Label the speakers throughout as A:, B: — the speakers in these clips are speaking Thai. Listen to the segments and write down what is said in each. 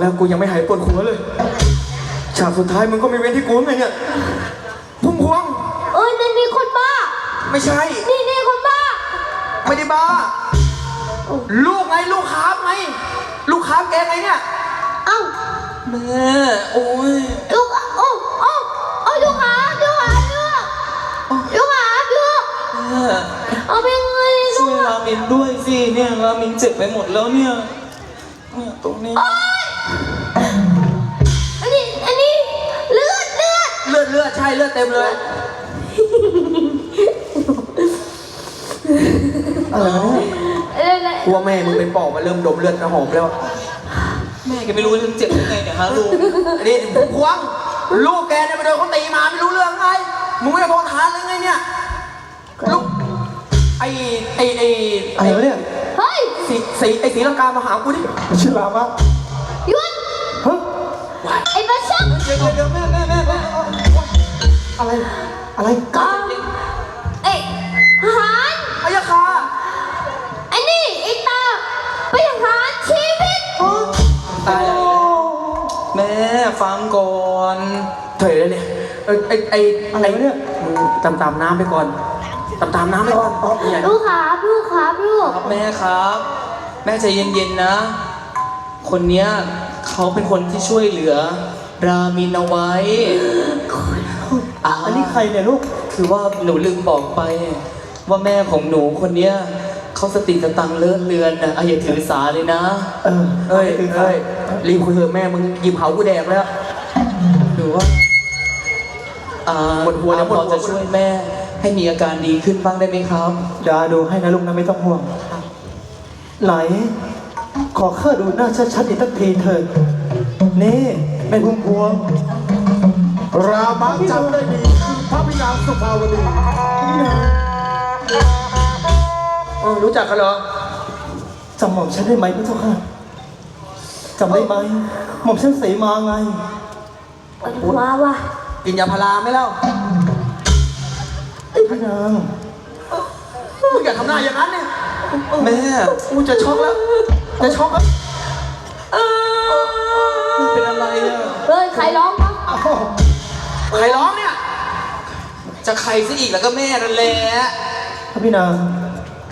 A: แล้วกูยังไม่หายปวดหัวเลย ฉากสุดท้ายมึงก็ไม่เว้นที่กูไงเนี่ยพุ่มพวง
B: เอ้ยนั่นนี่คนบ้า
A: ไม่ใช่
B: นี่นี่คนบ้า
A: ไม่ได้บ้า ลูกไงลูกค้าไง ลูกค้าแกไงเนี่ย
B: เอ้า
C: แม่โอ้ย
B: ลูกโอ้โอ้โอ้ลูกหาลูกหาลูกลูกหาลูก
C: แม่
B: เอาไปเงินลู
C: ช่วย
B: ก
C: รามินด้วยสิเนี่ยรามินเจ็บไปหมดแล้วเนี่ยเนี่ยตรงนี้
B: อันนี้ อันนี้เลือดเลือด
A: เลือดเลือดใช่เลือดเต็มเลย
D: อะไรวะเนี่ย
B: อะไรอะไร
A: กลัวแม่มึงเป็นปอบมาเริ่มดมเลือดน้ำหอมแล้ว
C: แม่แกไม่รู้ว่าฉันเจ็บยังไงเนี่ยฮะลูก
A: อันนี้พุ่มพวงลูกแกเนี่ยไปโดนเขาตีมาไม่รู้เรื่องไงมึงไม่ได้โทษทานเลยไงเนี่ยลูกไอไอไอ
D: อะไรวะเนี่ย
B: เฮ้ย
A: สีสีไอสีลังกามาหากูดิ
D: ชื่อรามะ
B: ดี๋
C: ยวเดี๋ยวแม่แม่แม่แม่
D: อะไรอะไร
B: กอเอ้ยทหาร
A: พะยะคา
B: ไอ้นี่ไอ้ตาไปทหารชีวิต
A: ตายแล้ว
C: แม่ฟังก่อน
A: เถอยแล้เนี่ยเอ้ไอไอ
D: อะไรวะเนี่ย
A: มึงตามตามน้ำไปก่อนตามตามน้ำไปก่อน
B: ลูกครับลูกครับลูก
C: ครับแม่ครับ แม่ใจเย็นๆนะ คนเนี้ยเขาเป็นคนที่ช่วยเหลือ รามินเอาไว้
D: อะอันนี้ใครเนี่ยลูก
C: คือว่าหนูลืมบอกไป ว่าแม่ของหนูคนเนี้ยเขาสติสตังค์เลอะเลือนนะอะอย่าถือสาเลยนะ
D: เออ
A: เอ้ย
D: คือใคร
A: เอ้ยรีบคุยเถอะแม่มึงหยิบเผากูแดกแล้ว
C: หรือว่าอ่า
A: ปวดหัวนะ
C: อ่า
A: ปวดหัว
C: พอจะช่วยแม่ ให้มีอาการดีขึ้นบ้างได้ไหมครับ
D: เดี๋ยวอาดูให้นะลูกนะไม่ต้องห่วง ไหนขอข้าดูหน้าชัดๆอีกสักทีเถิดนี่ แม่พุ่มพวง
E: รามาจำได้ดีคือพระพินางสุภาวดี
A: เออรู้จักกันเหรอ
D: จำหม่อมฉันได้ไหมพระเจ้าค่ะจำได้ไหมหม่อมฉันเสมาไง
B: มาว่ะ
A: กินยาพาราไหมเล่า
D: พี่นาง
A: มึงอย่าทำหน้าอย่างนั้นเนี่ย
C: แม่
A: กูจะช็อกแล้ว จะช็อกแล้ว
C: มันเป็นอะไรอะ
B: เฮ้ยใครร้องวะ
D: อ้าว
A: ใครร้องเนี่ย
C: จะใครซะอีกแล้วก็แม่นั่นแหละ
D: พระพี่นาง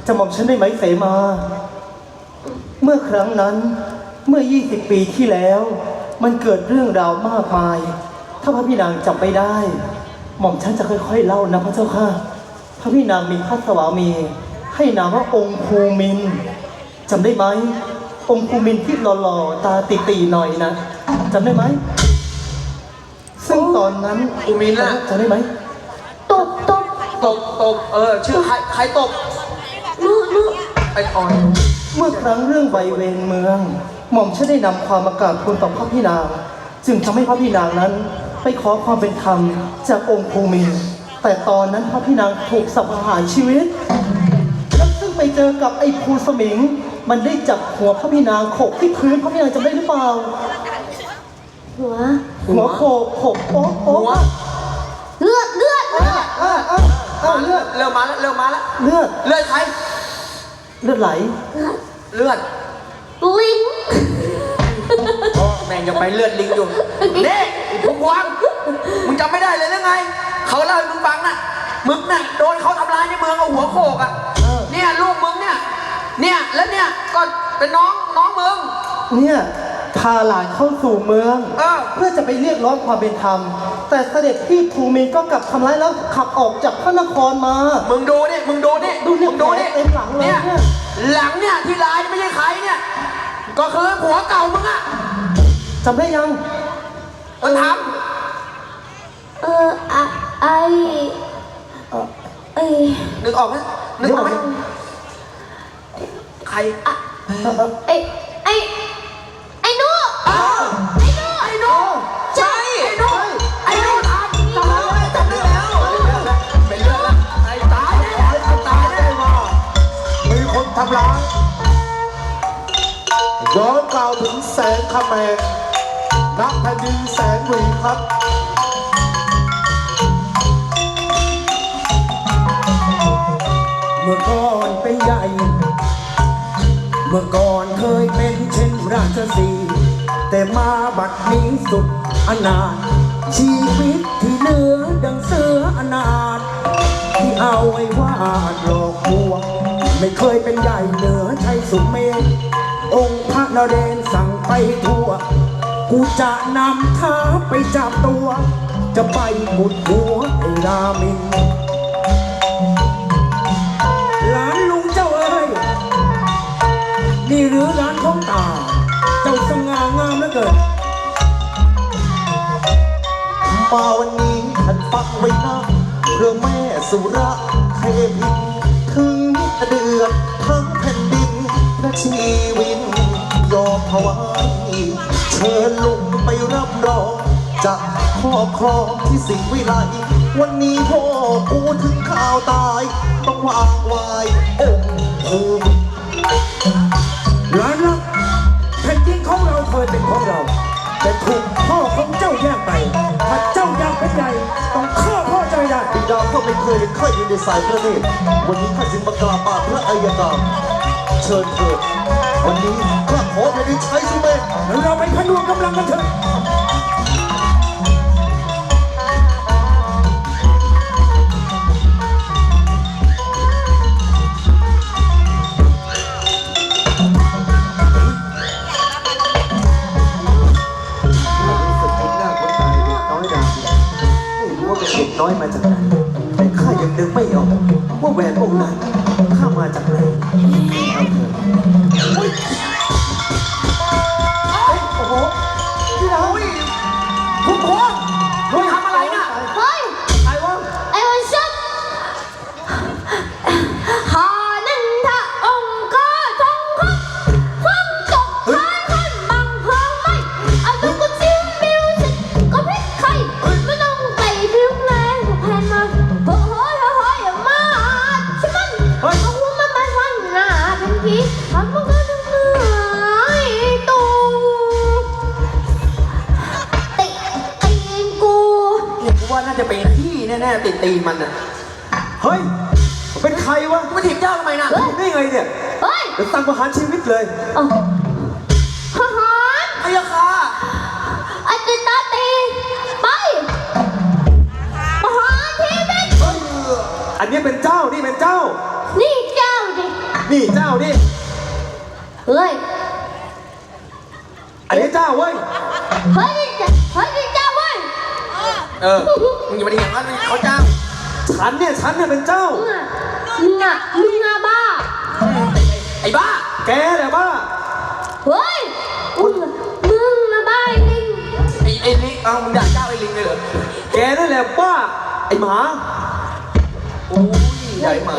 D: จำหม่อมฉันได้ไหมเสมา เมื่อครั้งนั้นเมื่อ 20 ปีที่แล้ว มันเกิดเรื่องราวมากมาย ถ้าพระพี่นางจำไม่ได้ หม่อมฉันจะค่อยๆเล่านะพระเจ้าค่ะ พระพี่นางมีพระสวามี ให้นามว่าองค์ภูมินทร์จำได้ไหม องค์ภูมินทร์ที่หล่อๆ ตาตีๆหน่อยนะจำได้ไหม ซึ่งตอนนั้น
A: ภูมินทร์น่ะ
D: จำได้ไหม
B: ตบตบ
A: ตบตบเออ ชื่อใครใครตบ
B: ลูกลูก
A: ไอ้อ่อน
D: เมื่อครั้งเรื่องใบเวรเมือง หม่อมฉันได้นำความมากราบทูลต่อพระพี่นาง จึงทำให้พระพี่นางนั้น ไปขอความเป็นธรรมจากองค์ภูมินทร์แต่ตอนนั้นพระพี่นางถูกสับประหารชีวิต แล้วซึ่งไปเจอกับไอ้ภูสมิง มันได้จับหัวพระพี่นางโขกที่พื้นพระพี่นางจำได้หรือเปล่า
B: หัว
D: หัวโขกโขกโป๊ะ
A: หั
D: โป๊ะ
A: ว
B: เลือดเลือดเลือด
D: เออเออเออ
A: มา
D: เลือด
A: เริ่มมาแล้วเริ่มมาแล้ว
D: เลือด
A: เลือดใคร
D: เลือดไหล
A: เลือด
B: ลิง
A: แม่งยังไปเลือดลิงอยู่นี่ไอ้พวกพวงมึงจำไม่ได้เลยหรือไง เขาเล่าให้มึงฟังน่ะมึงน่ะโดนเขาทำร้ายในเมืองเอาหัวโขกอะ
D: เออ
A: เนี่ยลูกมึงเนี่ย เนี่ยแล้วเนี่ยก็เป็นน้องน้องมึง
D: เนี่ยพาหลานเข้าสู่เมือง
A: เออ
D: เพื่อจะไปเรียกร้องความเป็นธรรม แต่เสด็จพี่ภูมินทร์ก็กลับทำร้ายแล้วขับออกจากพระนครมา
A: มึงดูนี่มึงดูนี่
D: ดูเนี่ย
A: มึงดูนี่
D: แผลเต็มหลังเลย
A: เนี่ย
D: เนี่ย
A: หลังเนี่ยที่ลายนี่ไม่ใช่ใครเนี่ย ก็คือผัวเก่ามึงอะ
D: จำได้ยัง
A: เออท
B: เอออะไอเออไอำ
A: นึกออกไหมนึกออกไหม ใคร
B: ไอไอไอหนู
A: อ้าวไอ้นู่ไอ้นู่ใช่ไอ้นู่ไอ้นู่ทำจำได้แล้วจำได้แล้วเป็นเรื่องแล้วไอ้ตายแน่ไอ้ตายแน่
E: มีคนทำร้าย
F: งขแมงนักแผ่นดินแสนหวีครับ
G: เมื่อก่อนเป็นใหญ่ เมื่อก่อนเคยเป็นเช่นราชสีแต่มาบัดนี้สุดอนาถชีวิตที่เหลือดังเสืออนาถที่เอาไว้วาดหลอกลวงไม่เคยเป็นใหญ่เหนือชัยสุเมธองค์พระนเรนสั่งไปทั่ว กูจะนำท้าไปจับตัว จะไปกุดหัวไอ้รามิน มา
F: วันนี้ท่านฟังไว้นะเรื่อแม่สุระเทพินถึงเดือดทั้งแผ่นดินและชีวินยอมถวายเชิญลุงไปรับรองจะครอบครองที่สิงวิไลวันนี้พ่อกูถึงข่าวตาย ต้องวางไว้องค์ภูมิ
G: หลานรักแผ่นดินของเราเคยเป็นของเรา แต่ถูกพ่อ ของเจ้าแยกไปถ้าเจ้าอยากเป็นใหญ่ต้องฆ่าพ่อเจ้าให้ได้
F: บิดาก็ไม่เคยเห็นข้าอยู่ในสายพระเนตรวันนี้ข้าจึงมากราบปากพระอัยการเชิญเถิดวันนี้ข้าขอแผ่นดินใช้สุเม
G: แล้วเราไปพนวงกำลังกันเถอะ
E: อยมาจากไหนแต่ข้ายังนึกไม่ออกว่าแหวนองค์นั้นข้ามาจากไหนเอาเถอะโอ้โห
B: เฮ้ย เป็นใค
E: รวะ
A: มึงมาถีบเจ้าทำไมน่ะ
E: ได้ไงเนี่ย
B: เฮ้ย
E: เดี๋ยวสั่งประหารชีวิตเลย
B: เอาทหาร
A: ไอ้ยาคา
B: อาจิตาตีไปประหารชีวิต
E: อันนี้เป็นเจ้านี่เป็นเจ้า
B: นี่เจ้าดิ
E: นี่เจ้านี่
B: เฮ้ย
E: อันนี้เจ้าเว้ย
B: เฮ้ยเจ้าเฮ้ยเจ้าเว้ย
A: เออ มึงอย่ามาดีอย่างนั้นเขาจ้าง
E: ฉันเนี่ยฉันเนี่ยเป็นเจ้า
B: มึงอะมึงอะมึงอะบ้า
A: ไอ้บ้า
E: แกแหละบ้า
B: เฮ้ย มึงอะมึงอะบ้าจริง
A: ไอ้ไอ้ลิงเอามึงด่าเจ้าไอ้ลิงเลยเหรอ
E: แกนั่นแหละบ้า ไอหมา
A: โอ้ยใหญ่หมา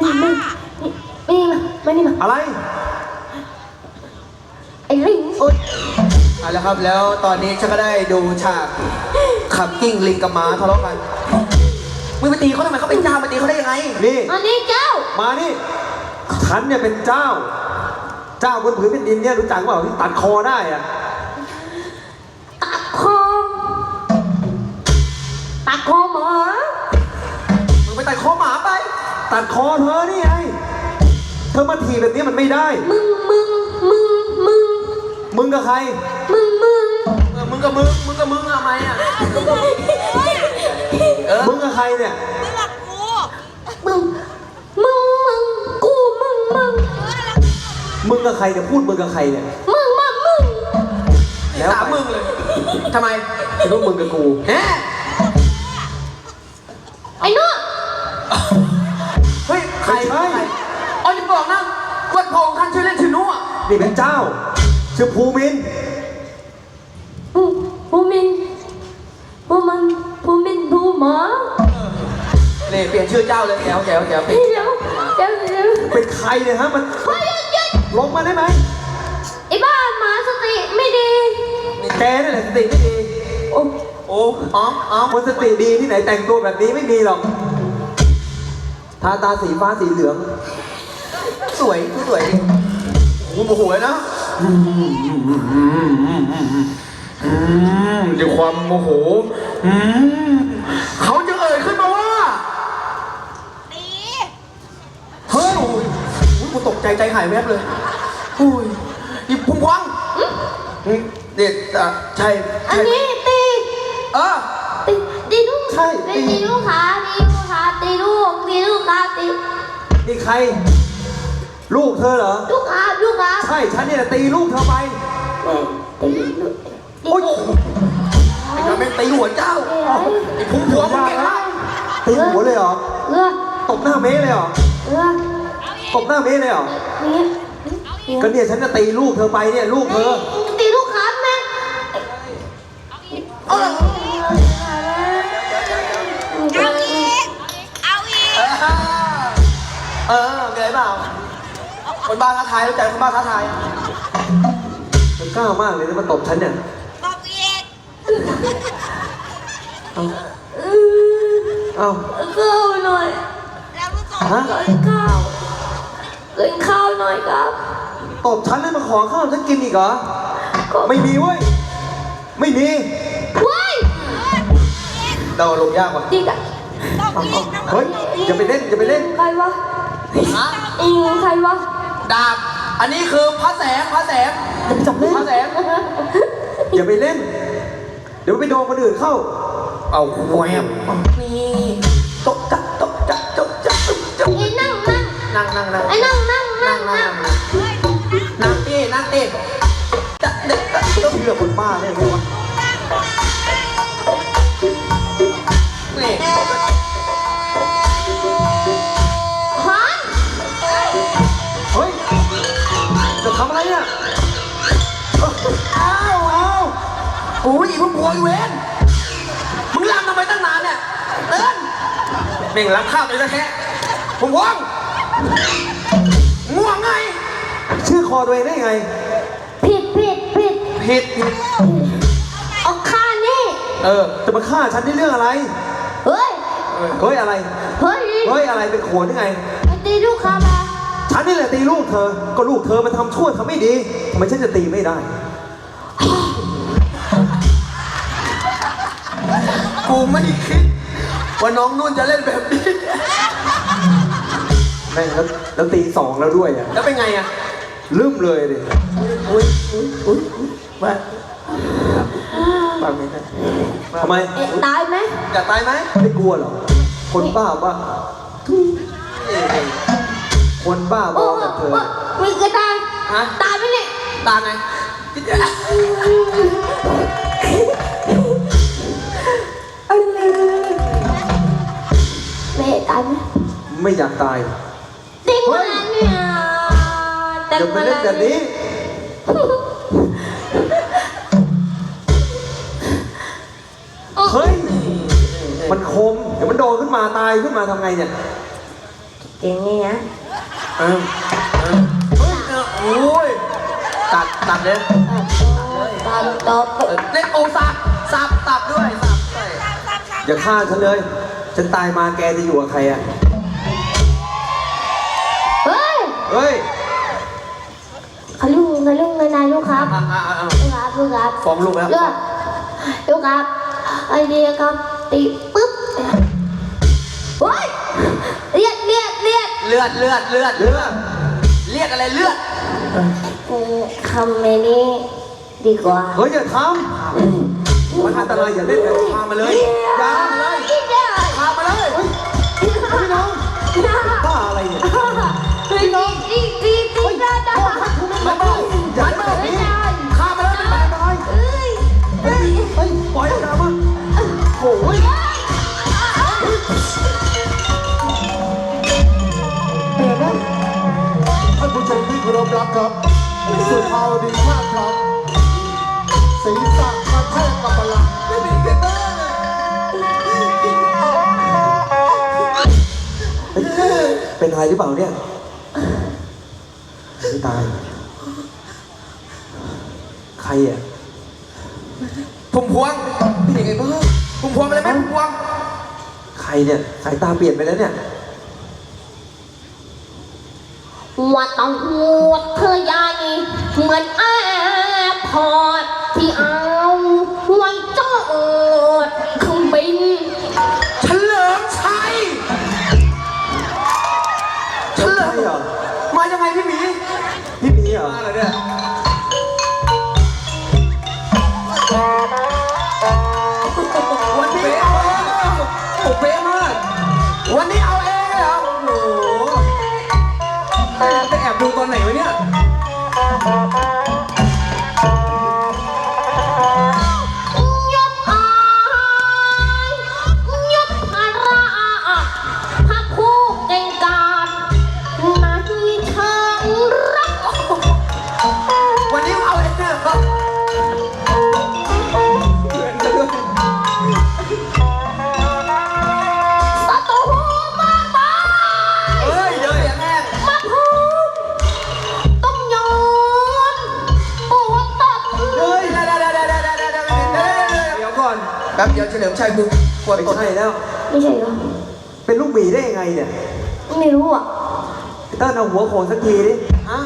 B: นี่มึงนี่นี่มามานี่มา
E: อะไร
B: ไอ้ลิง
A: เอาละครับแล้วตอนนี้ฉันก็ได้ดูฉากขับกิ้งลิงกับหมาทะเลาะกัน มึงไปตีเขาทำไมเขาเป็นเจ้ามาตีเขาได้ยังไง
E: นี่
B: อันนี้เจ้า
E: มานี่ฉันเนี่ยเป็นเจ้า เจ้าบนผืนแผ่นดินเนี่ยรู้จักเปล่าที่ตัดคอได้อะ
B: ตัดคอ ตัดคอหมา
A: มึงไปตัดคอหมาไป
E: ตัดคอเธอนี่ไงเธอมาถีบแบบนี้มันไม่ได้
B: มึงมึงมึงมึง
E: มึงกับใคร
B: มึงมึง
A: เออมึงกับมึง มึงกับมึงอะไหมอะเออ
E: มึงกับใครเนี่ย
B: มึง มึง มึง กู มึง มึง
E: มึงกับใครเนี่ยพูดมึงกับใครเนี่ย
B: มึงมามึง
E: แล้ว
A: สาม
E: ไป
A: มึงเลยทำไม
E: คิดว่ามึงกับกู
A: แน่
B: ไอ้นู่น
A: เฮ้ย ใคร
E: ไม่ใช่
A: ใครอ๋ออย่าบอกนะว่าพระองค์ท่านชื่อเล่นชื่อนุอะ
E: นี่เป็นเจ้า ชื่อภูมิน
A: เลยเปลี่ยนชื่อเจ้าเลยแจ๋วแจ๋วแจ๋วเปลี่ยน
B: เดี๋ยวเดี๋ยวเดี๋ยว
E: เป็นใครเนี่ยฮะมัน
B: เฮ้ยหยุดหยุด
E: ลงมาได้ไหม
B: ไอ้บ้าหมาสติไม่ดี
E: แกนี่แหละสติไม่ดี
B: โอ้
A: โอ้อ๋ออ๋อ
E: คนสติดีที่ไหนแต่งตัวแบบนี้ไม่มีหรอกทาตาสีฟ้าสีเหลือง
A: สวยสวยดิโอ้โหโมโหเลยนะ
E: เอื
A: มด้วยความโมโหอืมเขาจะเอ่ยขึ้นมาว่าเฮ้ยโอ้ยโอ้ยกูตก ใจใจหายแวบเลยโอ้ยนี่พุ่งพวงอืมเด็ดอะใช่
B: อัน
A: ใช่
B: นี้ตี
A: เออ
B: ตีตีลูก
E: ใช่
B: ตีตีลูกขาตีลูกขาตีลูกตีลูกขาตี
E: นี่ใคร ลูกเธอเหรอ
B: ลูกขาลูกขา
E: ใช่ฉันเนี่ยตีลูกเธอไป
B: แม่ตีลูก
E: โอ๊ย
A: ไอ้น้องแม่งตีหัวเจ้าไอ้พุ่งพวงมึงเก่งมาก
E: ตีหัวเลยเหรอ
B: เออ
E: ตบหน้าเมย์เลยเหรอ
B: เออ
E: ตบหน้าเมย์เลยเหรอ
B: นี่
E: ก็เนี่ยฉันจะตีลูกเธอไปเนี่ยลูกเธอ
B: ตีลูกขาแม่
A: เออ
B: เอาอีก
A: เออเงยเปล่า คนบ้าท้าทายรู้ใจคนบ้าท้าทาย
E: มันกล้ามากเลยนะมาตบฉันเนี่ยเอา
B: ข้าวหน่อย
E: ฮะ
B: กินข้าว กินข้าวหน่อยครับ
E: ตบฉันแล้วมาขอข้าวฉันกินอีกเหรอ ไม่มีเว้ย ไม่มี
B: เว้ย
A: เดาลงยากว่ะ
B: จริงอะ
E: เอาเอาเฮ้ยอย่าไปเล่นอย่าไปเล่น
B: ใครวะอิงใครวะ
A: ดาบ อันนี้คือพระแสงพระแสง
E: จับเล่น
A: พระแสง
E: อย่าไปเล่น เดี๋ยวไปโดนคนอื่นเข้า
A: เอาแหวมนี่ตกจักต
B: นั่งนั่ง
A: นั่งนั่ง
B: ไอ้นั่งนั่งนั่งนั่ง
A: นั่งตีนั่งตีจักเด็กจัก
E: ต้องเชื่อคนบ้าแน่เลยวะ
A: นี่
B: ฮัน
E: เฮ้ยจะทำอะไรเนี่ย
A: อ้าวอ้าวโอ้ยอีพวกผัวอีเวนมึงลำทำไมตั้งนานเนี่ยเดินเม่งรับข้าวเลยนะแค่ผมว่าง ง่วงไง
E: ชื่อคอตัวเองได้ไง
B: ผิดผิดผิด
A: ผิดผิด
B: เอาข้านี่
A: เออ
E: จะมาฆ่าฉันนี่เรื่องอะไร
B: เฮ้ย
E: เฮ้ยอะไร
B: เฮ้ย
E: เฮ้ยอะไรเป็นโขนยังไง
B: ไอ้ตีลูกค้ามา
E: ฉันนี่แหละตีลูกเธอ ก็ลูกเธอมันทำชั่วทำไม่ดีทำไมฉันจะตีไม่ได้
A: กูไม่คิดว่าน้องนุ่นจะเล่นแบบนี้
E: แม่งแล้วแล้วตีสองแล้วด้วยอะ
A: แล้วเป็นไงอะ
E: ลืมเลยดิ
A: อุ้ยอุ้ยอุ้ยมาฟังไม่ได้
E: ทำไม
B: เอ๊ะตายไหม
A: อยากตายไหม
E: ไม่กลัวเหรอ คนบ้าบ้าคนบ้าบ
B: โอ้
E: อ
B: โห
E: กับเธอ
B: มีกระตาย
A: ฮะ
B: ตายไหมเนี่ย
A: ตายไหม
B: แม่ตายไหม
E: ไม่อยากตาย
B: ติงมาเนี่ย แต่
E: อย่าไปเล่นแบบนี้เฮ้ย มันคม เดี๋ยวมันโดนขึ้นมาตายขึ้นมาทำไงเนี่ย
B: เก่งไงนะ
E: เออ
A: เฮ้ยเออโอ้ยตัดตัดเลย
B: ตามต่อไป
A: เออเล่นโอซับซับตับด้วยซับด้วย
E: อย่าฆ่าฉันเลย ฉันตายมาแกจะอยู่กับใครอะ
B: เฮ้ย
E: เฮ้ย
B: นนายลูกครับ
A: อะอะอะอะ
B: ลูกครับลูกครับ
A: ฟ้องลูกแล้ว
B: ลูกลูกครับ ไอเดียครับตีปึ๊บเฮ้ยเลียดเลียดเลียด
A: เลือดเลือดเลือด
E: เลือด
A: เรียกอะไรเลือด
B: อืมคำในนี้ดีกว่า
E: เฮ้ยอย่าทำมันอันตรายอย่าเล่นแบบนี้
A: พามาเลยยามาเลย
B: คิดได้
A: พามาเลย
E: พี่น้องบ้าอะไรเนี่ย
B: พี่น้องตีตีตีได้ได้
A: มันบ อกมันบอก
B: ไม่ได้
A: พามาเลย
E: ตายตาย
B: เอ้ยเอ้ย
E: เฮ้ยปล่อยนะมันโอ้ย
F: ท่านผู้ชมที่เคารพรักครับสุภาวดีภาพครับศีรษะกระแทกกับบัลลังก์
E: เป็นอะไรหรือเปล่าเนี่ยไม่ตายใคร อะ
A: พุ่มพวงเป็นยังไงบ้างพุ่มพวงอะไรไหมพุ่มพวง
E: ใครเนี่ย สายตาเปลี่ยนไปแล้วเนี่ย
B: ว่าต้องหวดเธอใหญ่เหมือนแอร์พอร์ตที่เอาไว้จอดเครื่องบิน
A: เฉลิมชัยเฉลิม
E: เหรอ
A: มายังไงพี่หมี
E: พี่หมีเหรอ
A: มาเลยเนี่ย แป๊
B: บ
A: เดียวเฉลิมชัยกูปวด
E: ไม่
A: ตด
E: ใช่แล้ว
B: ไม่ใช่เหรอ
E: เป็นลูกหมีได้ยังไงเนี่ย
B: ไม่รู้อะ
E: เติ้ลเอาหัวโขนสักทีดิ
A: ฮะ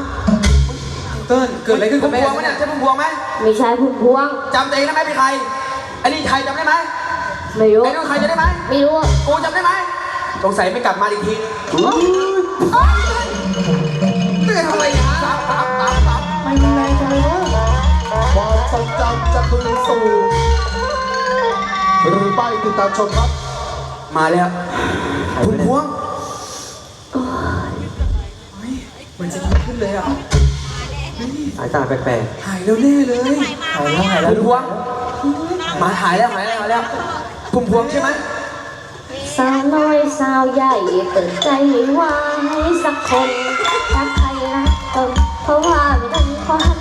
C: เติ้ลเกิดอะไรขึ้น
A: พุ่
C: กับ
A: ม
C: แม่
A: พวงไหมเนี่ยใช่พุ่มพวงไหม
B: ไม่ใช่พุ่มพวง
A: จำตัวเองได้ไหมเป็นใครอันนี้ใครจำได้ไหม
B: ไม่รู้
A: ไอ้นู่นใครจะได้ไหม
B: ไม่รู้อะ
A: กูจำได้ไหมสงสัยไม่กลับมาอีกที
B: เอ้ย
A: เตือนอะไรฮะปั๊บปั๊บปั๊บปั๊บ
B: มันอะไรกันแล้ว
E: ความทรงจำจะคืนสู่ หรือไปติดตามชมครับ
A: มาแล้วพุ่มพวง
C: มันจะดีขึ้นเลยอะ
E: สายตาแปลก
C: หายแล้วแน่เลย
A: หายแล้วหายแล้วพุ่มพวงมาหายแล้วหายแล้วหายแล้วพุ่มพวงใช่ไหม
B: สาวน้อยสาวใหญ่เปิดใจไว้สักคนรักใครรักตนเพราะว่าไม่ต้องความ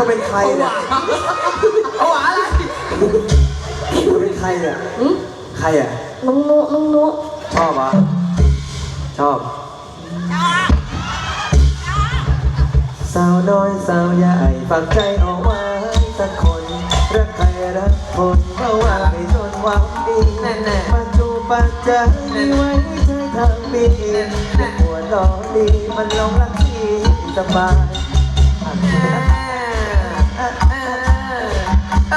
B: อเป็
E: นใครเนี่ย
A: เอาหวาอะไร
E: เธอเป็นใครเนี่ย
B: หืม
E: ใครอะ
B: น้องนุน้องนุ
E: ชอบอะชอบ สาวน้อยสาวใหญ่ฝากใจเอาไว้สักคน รักใครรักคนเพราะว่าไม่ทนหวังดี
A: แน่แน่
E: ปัจจุปัจจัยไว้ใช้ทางปีหัวล้อดีมันลงรักที่สบาย
A: เอ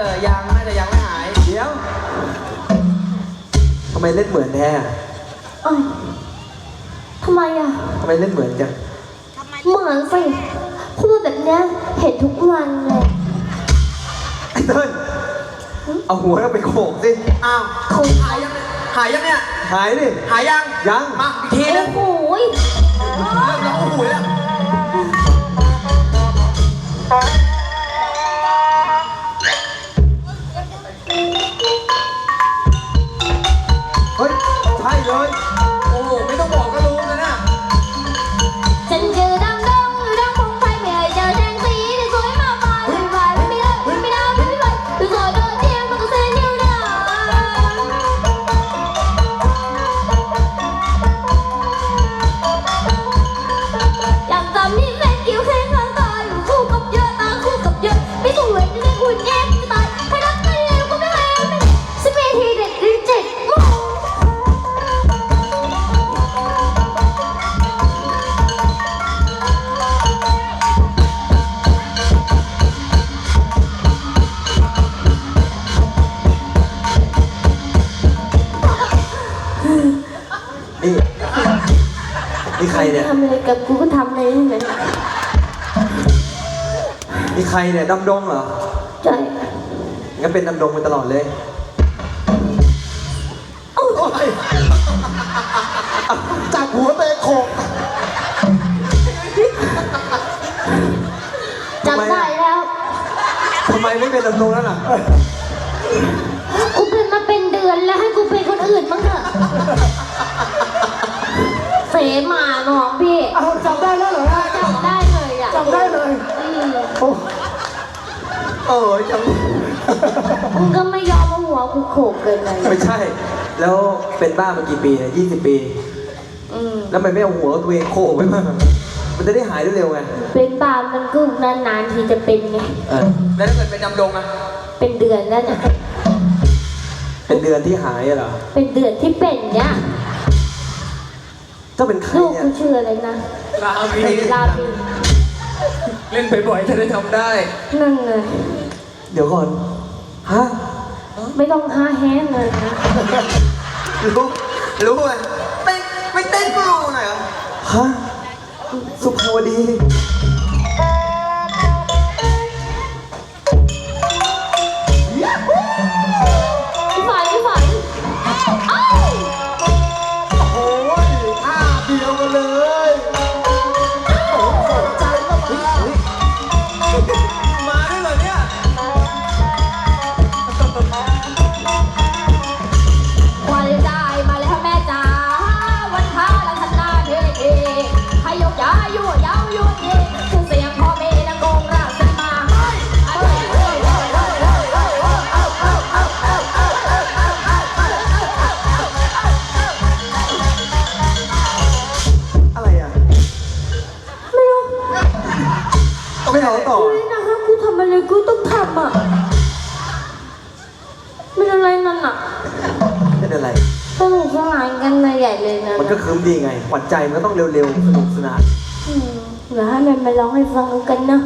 A: อยังน่าจะยังไม่หาย
E: เดี๋ยวทำไมเล่นเหมือนแท้อะ
B: เอ้ยทำไมอะ
E: ทำไมเล่นเหมือนจัง
B: เหมือนสิพูดแบบเนี้ยเห็นทุกวันเลย
E: ไอ้เติ้ลเอาหัวเราไปโขกสิ
A: อ้าวหายยังเนี่ยหายยังเนี่ย
E: หายดิ
A: หายยัง
E: ยัง
A: มาอีกทีนึ
B: โอ้
A: ง
B: โหย
A: เริ่มร้องโอ้โหแล้ว
E: เดำ
B: ดงเหรอ
E: ใช่งั้นเป็นดำดงไปตลอดเลยจับหัวเตะโขก
B: จำได้แล้ว
E: ทำไมไม่เป็นดำดงแล้วล่ะ
B: กูเป็นมาเป็นเดือนแล้วให้กูเป็นคนอื่นบ้างเถอะเสมาน้องพี่
D: เอาจำได้แล้วเหรอ
B: จำได้เลยอะ
D: จำได้เลย
B: อืม
D: โอ้
E: เออจัง
B: มึงก็ไม่ยอมมาหัวกูโขกเกินไป
E: ไม่ใช่ แล้วเป็นบ้ามากี่ปีเนี่ยยี่สิบปี
B: อืม
A: แล้วทำไมไม่เอาหัวตัวเองโขกไว้มางมันจะได้หายเร็วๆไง
B: เป็นบาปมันก็นานๆทีจะเป็นไง
A: เออแล้วถ้าเกิดเป็นดำดงอะ
B: เป็นเดือนแล้วเนี่ย
A: เป็นเดือนที่หายอะเหรอ
B: เป็นเดือนที่เป็นเนี่ย
A: เจ้าเป็นใคร
B: ลูก
A: เนี่ย
B: กูชื่ออะไรนะ
C: ลามี
B: ลาบิน
C: เล่นบ่อยๆจะได้ทำได้
B: นั่นไง
A: เดี๋ยวก่อน ฮะ
B: ไม่ต้องห้าแห้งเลยนะ
A: รู้ รู้ไหมเต้นไม่เต้นก็รู้หน่อยเหรอ ฮะ สุภาวดี อะไร
B: สนุกสนานกันนะใหญ่เลยนะ
A: มันก็คืมดีไงหวั่นใจมันก็ต้องเร็วๆสนุกสนาน
B: อืมเดี๋ยวให้มันมาร้องให้ฟังกันนะ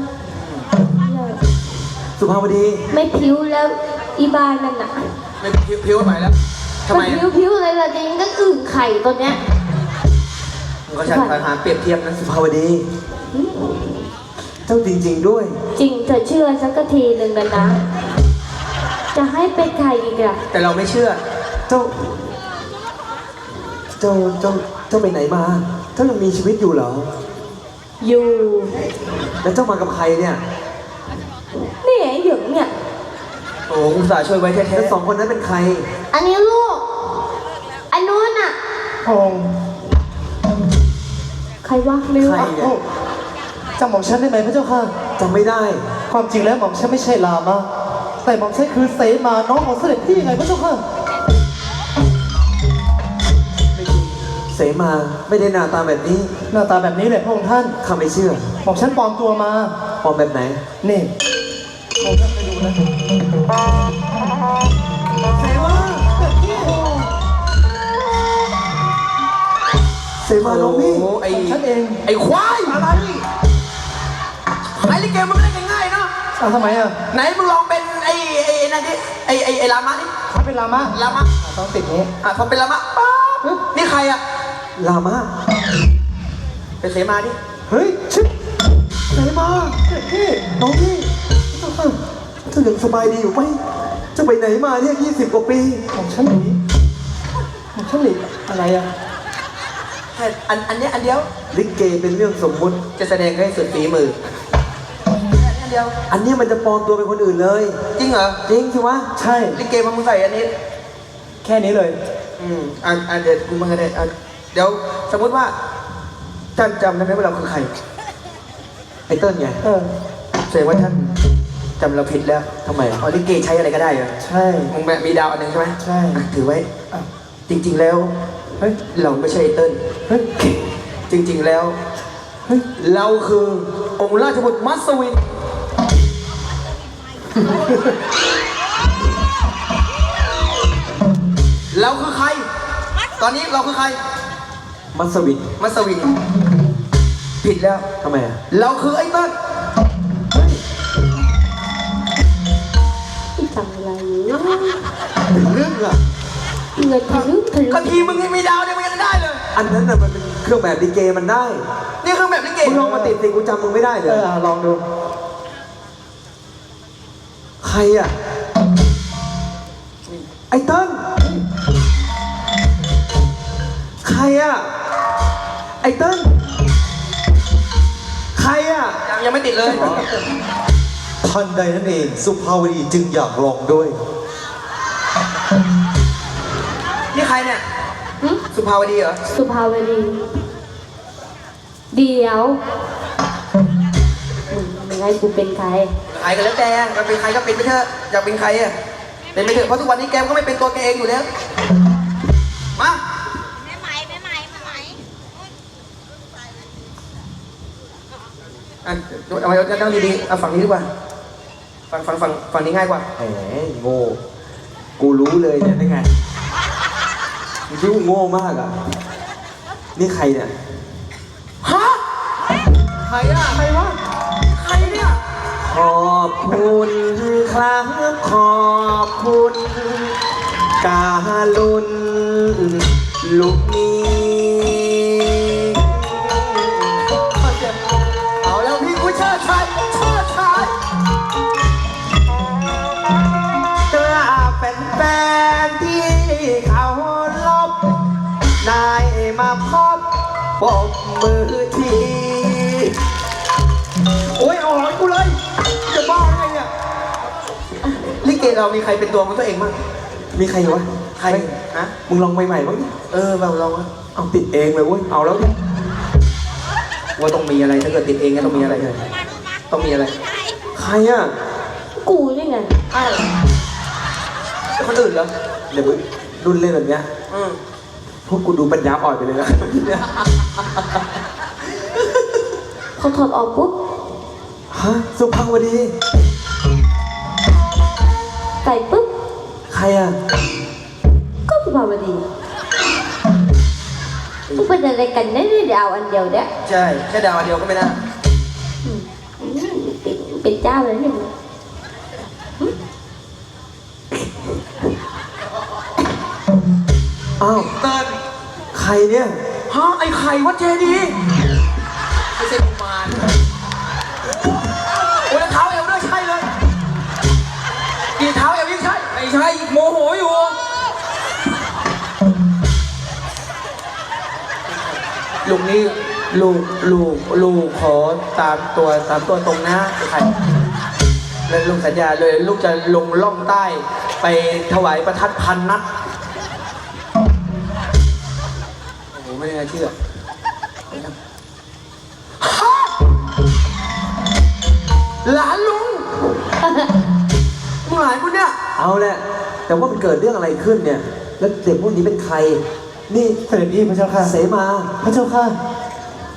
A: สุภาวดี
B: ไม่พิ้วแล้วอีบ้านนั่นน่ะ
A: ไม่พิ้วพิ้วไปแล้วทำไม
B: นพิ้วพิ้วอะไรล่ะจริงก็อึ่งไข่ตัวเนี้ย
A: มันก็ใช่ทหารเปรียบเทียบนะสุภาวดีเจ้าจริง ๆ ด้วย
B: จริงเธอเชื่อสักทีหนึ่งนะนะจะให้เป็นใครอีกอะ
A: แต่เราไม่เชื่อ เจ้า เจ้า เจ้า เจ้าไปไหนมา เจ้ายังมีชีวิตอยู่เหรอ
B: อยู่
A: แล้วเจ้ามากับใครเนี่ย
B: นี่ไอ้หยงเนี่ย
A: โอ้อุตส่าห์ช่วยไว้แท้ๆแล้วสองคนนั้นเป็นใคร
B: อันนี้ลูก อันนู้นอะ
D: พระองค์
B: ใครวะไม่รู้
A: ใคร
B: อะ
A: เนี่ย
D: โอ้จำหม่อมฉันได้ไหมพระเจ้าค่ะ
A: จำไม่ได้
D: ความจริงแล้วหม่อมฉันไม่ใช่ลามาแต่หม่อมฉันคือเสมาน้องของเสด็จพี่ยังไงพระเจ้าค่ะ
A: เสมาไม่ได้หน้าตาแบบนี้
D: หน้าตาแบบนี้เลยพระองค์ท่าน
A: ข้าไม่เชื่อ
D: หม่อมฉันปลอมตัวมา
A: ปลอมแบบไหน
D: นี่พระองค์ท่านไปดูนะเสมาเสด็จพี่
A: เสมาน้องพี่
D: หม่อมฉันเอง
A: ไอ้ควายอะไรไอ้ลิเกมันไม่ได้ง่ายๆเนาะ
D: อ้าวทำไมอะ
A: ไหนมึงลองเป็นไอ้ไอ้นั่นดิไอ้ไอ้ไอ้ลามะดิ
D: ถ้าเป็นลามา
A: ลามะ
D: อะต้องติดนี้
A: อะพอเป็นลามะป๊าบนี่ใครอะ ลามะเป็นเสมาดิ
D: เฮ้ยชิบ
A: เสมา
D: เสด็จพี่
A: น้องพี่เจ้ายังสบายดีอยู่ไหมเจะไปไหนมาเนี่ยยี่สิบกว่าปี
D: หม่อมฉันหนีหม่อมฉันหนีอะไรอะ
A: แค่อันอันเนี้ยอันเดียว ลิเกเป็นเรื่องสมมุติ จะแสดงให้สุดฝีมือ อันเดียว อันเนี้ยมันจะปลอมตัวเป็นคนอื่นเลย จริงเหรอ จริงสิวะ
D: ใช่
A: ลิเกมันมึงใส่อันนี้
D: แค่นี้เลย
A: อืมอะอะเดี๋ยวกูมาก็ได้อะ เดี๋ยวสมมติว่าท่านจำได้ไหมว่าเราคือใคร ไอ้เติ้ลไง
D: เออ
A: แสดงว่าท่านจำเราผิดแล้วทำไมอ๋อลิเกใช้อะไรก็ได้เหรอ
D: ใช่
A: มึงแบบมีดาวอันหนึ่งใช่ไหม
D: ใช่
A: อะถือไว้
D: อะ
A: จริง ๆ แล้ว
D: เฮ้ย
A: เราไม่ใช่ไอ้เติ้ล
D: เฮ้ย
A: จริง ๆ แล้ว
D: เฮ้ย
A: เราคือองค์ราชบุตรมัสวิน เราคือใคร ตอนนี้เราคือใคร มัสวินมัสวินผิดแล้ว ทำไมอะเราคือไอ้เติ้ล
B: ที่ทำอะไรอยู่
A: ถึงเรื่องอะ
B: เงินทะลึ่งทะลึ่
A: ก็
B: ง
A: ทีมึงยังมีดาวเนี่ยมึงยังได้เลย อันนั้นน่ะมันเป็นเครื่องแบบลิเกมันได้ นี่เครื่องแบบลิเกมึงลองมาติดสิกูจำมึงไม่ได้เล
D: เอยออะลองดู
A: ใครอะ ไอ้เติ้ล รอะ ไอ้เติ้ลใครอะ ยังยังไม่ติดเลย
E: ทันใดนั่นเอง สุภาวดีจึงอยากลองด้วย
A: นี่ใครเนี่ย
B: หึ
A: สุภาวดีเหรอ
B: สุภาวดี เดี๋ยวมึงมึงให้กูเป็นใคร
A: ใครก็แล้วแต่จะเป็นใครก็เป็นไปเถอะอยากเป็นใครอะ เป็นไปเถอะ เพราะทุกวันนี้แกมก็ไม่เป็นตัวแกเองอยู่แล้ว มา
H: แม่ไหมแม่ไหมแม่ไหม
A: อะเอาไว้นั่งดีๆเอาฝั่งนี้ดีกว่า ฝั่งฝั่งฝั่งฝั่งนี้ง่ายกว่า
E: แหมโง่กูรู้เลยเนี่ยได้ไงมึงคิดว่าโง่มากอะ นี่ใครเนี่ย
A: ฮะ ใครอะ ใครวะ ใครเนี่ย
E: ขอบคุณครับขอบคุณ การุณลูกนี้ ได้มาพบปกมือที
A: โอ้ยเอาหอยกูเลย จะบ้าไงเนี่ยลิเกเรามีใครเป็นตัวของตัวเองบ้าง
E: มีใครวะ
A: ใครฮะ
E: มึงลองใหม่ๆบ้างดิ
A: เออเราเราอะ
E: เอาติดเองเลยเว้ยเอาแล้วดิ
A: ว่าต้องมีอะไรถ้าเกิดติดเองก็ต้องมีอะไรต้องมีอะไร
E: ใครอะ
B: กูนี่ไง
A: คนอื่นเหรอ
E: เดี๋ยวมึงรุ่นเล่นแบบเนี้ย
A: อืม
E: พ วกกูดูปัญญาอ่อนไปเลยนะ
B: พอถอดออกปุ๊บ
E: ฮะสุภาวดี
B: ใส่ปุ๊บ
E: ใครอะ
B: ก็สุภาพดีมึงเป็นอะไรกันเนี่ยเดี๋ยวเอาอันเดียวเนี่ย
A: ใช่แค่ดาวอันเดียวก็ไม่ได้
B: อืมเป็นเป็นเจ้าเลยเนี่ยมึง
E: อ้าว
A: เติ้ล
E: ใค รเนี่ย
A: ฮะไอ้ไข่วัดเจดีย์ไม่ใช่กุมารโอ้ยแล้วเท้าเอวด้วยใช่เลยกี่เท้าเอวยิ่งใช่
C: ไม่ใช่โมโหอยู่
A: ลุงนี่ลูกลูกลูกขอตามตัวตามตัวตรงนะไข่แล้วลุงสัญญาเลย ลูกจะลงล่องใต้ ไปถวายประทัดพันนัด ไม่น่าเชื่อหลานลุงมึงหลานกูเนี่ย
E: เอาแหละแต่ว่ามันเกิดเรื่องอะไรขึ้นเนี่ย แล้วเด็กพวกนี้เป็นใคร นี่
D: เสด็จพี่พระเจ้าค่ะ
E: เสมา
D: พระเจ้าค่ะ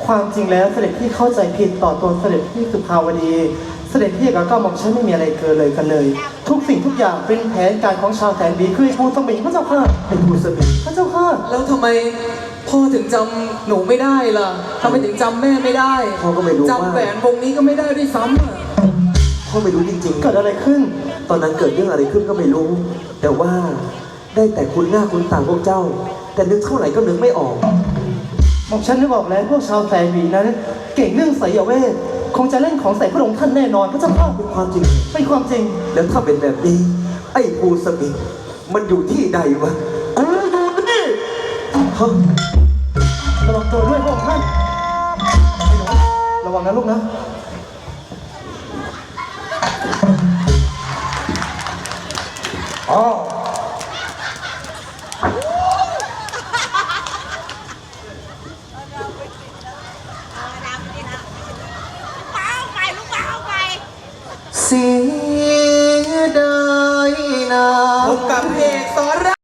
D: ความจริงแล้วเสด็จพี่เข้าใจผิดต่อตัวเสด็จพี่สุภาวดี เสด็จพี่กับก้าวหม่อมฉันไม่มีอะไรเกินเลยกันเลย ทุกสิ่งทุกอย่างเป็นแผนการของชาวแสนดีคือไอ้ภูสมิงพระเจ้าค่ะ
E: ไอ้ผู้สมิง
D: พระเจ้าค่ะ
C: แล้วทำไม พ่อถึงจำหนูไม่ได้ล่ะทำไมถึงจำแม่ไม่ได้
E: พ่อก็ไม่รู้ว่า
C: จำแหวนวงนี้ก็ไม่ได้ด้วยซ้ำอะ
E: พ่อไม่รู้จริง
D: เกิดอะไรขึ้น
E: ๆตอนนั้นเกิดเรื่องอะไรขึ้นก็ไม่รู้ แต่ว่าได้แต่คุณหน้าคุณต่างพวกเจ้า แต่นึกเท่าไหร่ก็นึกไม่ออก
D: หม่อมฉันได้บอกแล้วพวกชาวแสนดีนั้น เก่งเรื่องไสยเวทคงจะเล่นของใส่พระองค์ท่านแน่นอนพระเจ้าค่ะ
E: เป็นความจริง
D: เป็นความจริง
E: แล้วถ้าเป็นแบบนี้ ไอ้ภูสมิงมันอยู่ที่ใดวะกูอยู่นี่ ฮะ
D: ระวังตัวด้วยพวกท่านไอ้หนูระวังนะลูกนะ
G: อ๋อ